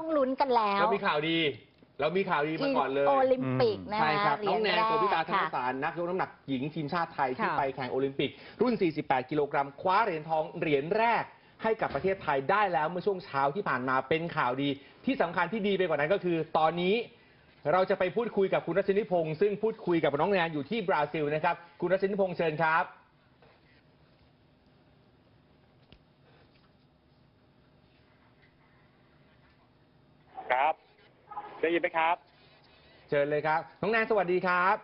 ต้องลุ้นกันแล้ว เรามีข่าวดี เรามีข่าวดีมาก่อนเลย โอลิมปิกนะใช่คะครับเหรีน้ยอญงแนนแรกโกพิตาธนค่ะสารนักยกน้ำหนักหญิงทีมชาติไทย ที่ค่ะไปแข่งโอลิมปิก รุ่น 48 กิโลกรัม คว้าเหรียญทองเหรียญแรกให้กับประเทศไทยได้แล้วเมื่อช่วงเช้าที่ผ่านมาเป็นข่าวดี ที่สำคัญที่ดีไปกว่านั้นก็คือ ตอนนี้เราจะไปพูดคุยกับคุณรัชนิพงศ์ซึ่งพูดคุยกับน้องแนนอยู่ที่บราซิลนะครับ คุณรัชนิพงศ์เชิญครับครับ ได้ยินไหมครับ เชิญเลยครับ น้องแนนสวัสดีครับ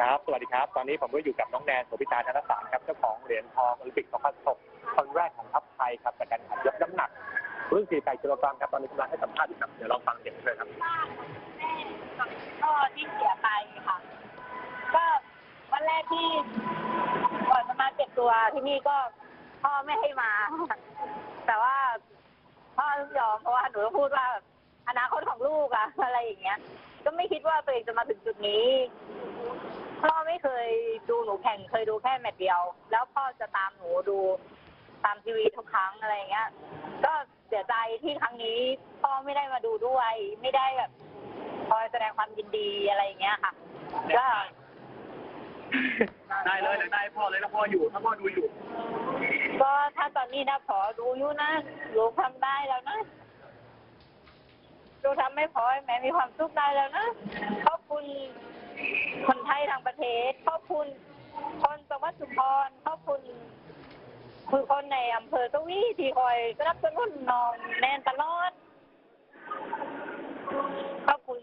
ครับ สวัสดีครับ ตอนนี้ผมก็อยู่กับน้องแนนโสภิตาธนสารครับ เจ้าของเหรียญทองโอลิมปิก2016คนแรกของทัพไทยครับจากการแข่งขันยกน้ำหนักรุ่น48กิโลกรัมครับตอนนี้กำลังให้สัมภาษณ์อยู่ครับ เดี๋ยวลองฟังเสียงเลยครับก็ที่เสียไปค่ะ ก็วันแรกที่ก่อนจะมาเก็บตัวที่นี่ก็พ่อไม่ให้มา แต่ว่าพ่อต้องยอมเพราะว่าหนูก็พูดว่าแบบ อนาคตของลูกอะอะไรอย่างเงี้ย ก็ไม่คิดว่าตัวเองจะมาถึงจุดนี้ พ่อไม่เคยดูหนูแข่งเคยดูแค่แมตช์เดียว แล้วพ่อจะตามหนูดูตามทีวีทุกครั้งอะไรอย่างเงี้ย ก็เสียใจที่ครั้งนี้พ่อไม่ได้มาดูด้วย ไม่ได้แบบคอยแสดงความยินดีอะไรอย่างเงี้ยค่ะ ก็ ได้เลยได้พ่อเลยนะพ่ออยู่ถ้าพ่อดูอยู่ ก็ถ้าตอนนี้นะพอดูอยู่นะลูกทำได้แล้วนะ ลูกทำไม่พอให้แม่มีความสุขได้แล้วนะ ขอบคุณคนไทยทางประเทศ ขอบคุณคนจังหวัดชุพรขอบคุณคือคนในอำเภอสวีที่คอยสนับสนุนน้องแนนตลอด ขอบคุณ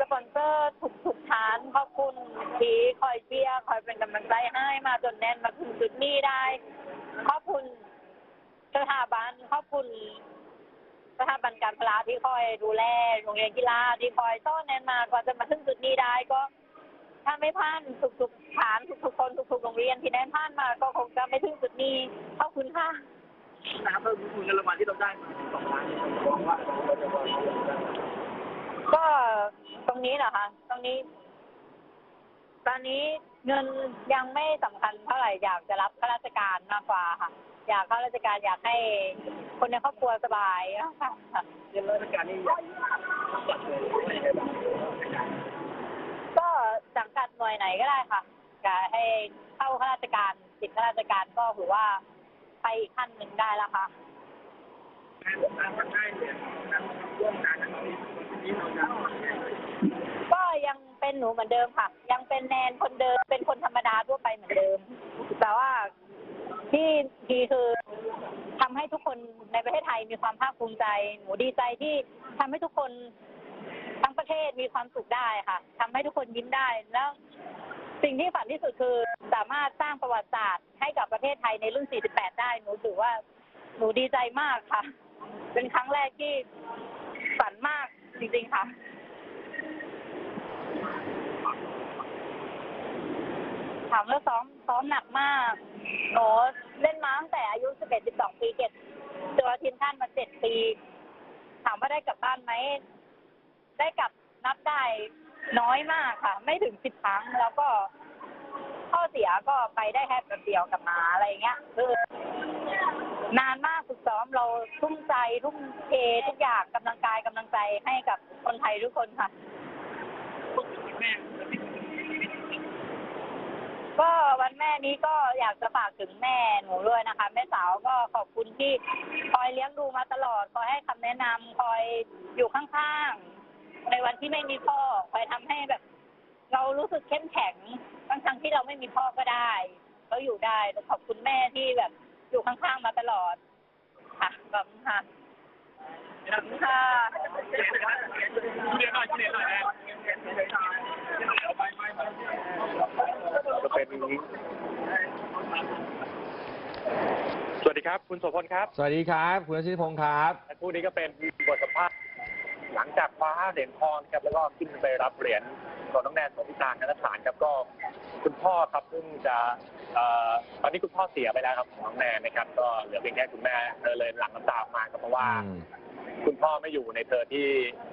สปอนเซอร์ทุกทุกฐาน ขอบคุณที่คอยเชียร์คอยเป็นกำลังใจให้มาจนแนนมาถึงจุดนี้ได้ ขอบคุณสถาบันขอบคุณ สถาบันการพลาที่คอยดูแลโรงเรียนกีฬาที่คอยต้อนแนนมากว่าจะมาถึงจุดนี้ได้ก็ถ้าไม่ผ่านทุกๆฐานทุกๆคนทุกๆโรงเรียนที่แนนผ่านมาก็คงจะไม่ถึงจุดนี้ขอบคุณค่ะนะครับเพิ่มเงินรางวัลที่เราได้มาสองล้านบอกว่าก็ตรงนี้เหรอคะตรงนี้ ตอนนี้เงินยังไม่สำคัญเท่าไหร่อยากจะรับข้าราชการมากกว่าค่ะ อยากเข้าราชการอยากให้ คนในครอบครัวสบายค่ะเงินราชการนี่ก็สังกัดหน่วยไหนก็ได้ค่ะอยากให้เข้าข้าราชการติดข้าราชการก็ถือว่าไปอีกขั้นหนึ่งได้แล้วค่ะก็ยังเป็นหนูเหมือนเดิมค่ะ ยังเป็นแนนคนเดิมเป็นคนธรรมดาทั่วไปเหมือนเดิม แต่ว่าที่ดีคือ มีความภาคภูมิใจ หนูดีใจที่ทำให้ทุกคนทั้งประเทศมีความสุขได้ค่ะทำให้ทุกคนยิ้มได้แล้ว สิ่งที่ฝันที่สุดคือสามารถสร้างประวัติศาสตร์ให้กับประเทศไทยในรุ่น 48 ได้หนูถือว่าหนูดีใจมากค่ะ เป็นครั้งแรกที่ฝันมากจริงๆค่ะถามว่าซ้อมซ้อมหนักมากหนูเล่นมาตั้งแต่อายุ 11 12 ปีเก็บ ตัวทีมชาติมา7ปี ถามว่าได้กลับบ้านไหม ได้กลับนับได้น้อยมากค่ะ ไม่ถึง10ครั้งแล้วก็ข้อเสียก็ไปได้แค่แป๊บเดียวกลับมาอะไรเงี้ยคือนานมากฝึกซ้อมเราทุ่มใจทุ่มเททุกอย่างกำลังกายกำลังใจให้กับคนไทยทุกคนค่ะ ก็วัน นี้ก็อยากจะฝากถึงแม่หนูด้วยนะคะ แม่สาวก็ขอบคุณที่คอยเลี้ยงดูมาตลอด คอยให้คำแนะนำคอยอยู่ข้างๆ ในวันที่ไม่มีพ่อ คอยทำให้แบบ เรารู้สึกเข้มแข็งทั้งทั้งๆที่เราไม่มีพ่อก็ได้เราอยู่ได้แต่ขอบคุณแม่ที่แบบอยู่ข้างๆมาตลอด ค่ะขอบคุณค่ะขอบคุณค่ะ เรียนหน่อยเรียนหน่อยนะก็เป็น สวัสดีครับ คุณโสพลครับสวัสดีครับ คุณรัชนิพงศ์ครับ และคู่นี้ก็เป็นบทสัมภาษณ์หลังจากคว้าเหรียญทองนะครับแล้วก็ขึ้นไปรับเหรียญของน้องแนนโสภิตาธนสารครับก็คุณพ่อครับเพิ่งจะเอ่อตอนนี้คุณพ่อเสียไปแล้วครับของน้องแนนนะครับ ก็เหลือเพียงแค่คุณแม่เธอเลยหลั่งน้ำตาออกมาครับเพราะว่า อืมคุณพ่อไม่อยู่ในเธอที่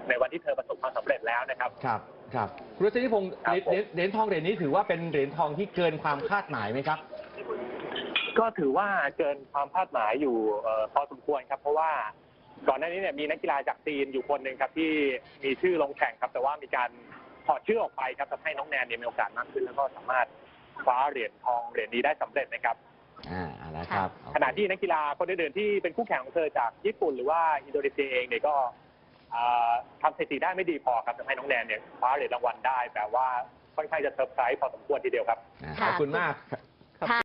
ในวันที่เธอประสบความสำเร็จแล้วนะครับ ครับ ครับคุณรัชนิพงศ์ครับเหรียญเหรียญทองเหรียญนี้ถือว่าเป็นเหรียญทองที่เกินความคาดหมายไหมครับ ก็ถือว่าเกินความคาดหมายอยู่เอ่อพอสมควรครับ เพราะว่าก่อนหน้านี้เนี่ยมีนักกีฬาจากจีนอยู่คนหนึ่งครับที่มีชื่อลงแข่งครับ แต่ว่ามีการถอดชื่อออกไปครับทำให้น้องแนนเนี่ยมีโอกาสมากขึ้น แล้วก็สามารถคว้าเหรียญทองเหรียญนี้ได้สำเร็จนะครับ อ่าเอาละครับขณะที่นักกีฬาคนอื่นๆที่เป็นคู่แข่งของเธอจากญี่ปุ่นหรือว่าอินโดนีเซียเองเนี่ยก็อ่า ทำสถิติได้ไม่ดีพอครับทำให้น้องแนนเนี่ยคว้าเหรียญรางวัลได้แต่ว่าค่อนข้างจะเซอร์ไพรส์พอสมควรทีเดียวครับ อ่าค่ะขอบคุณมาก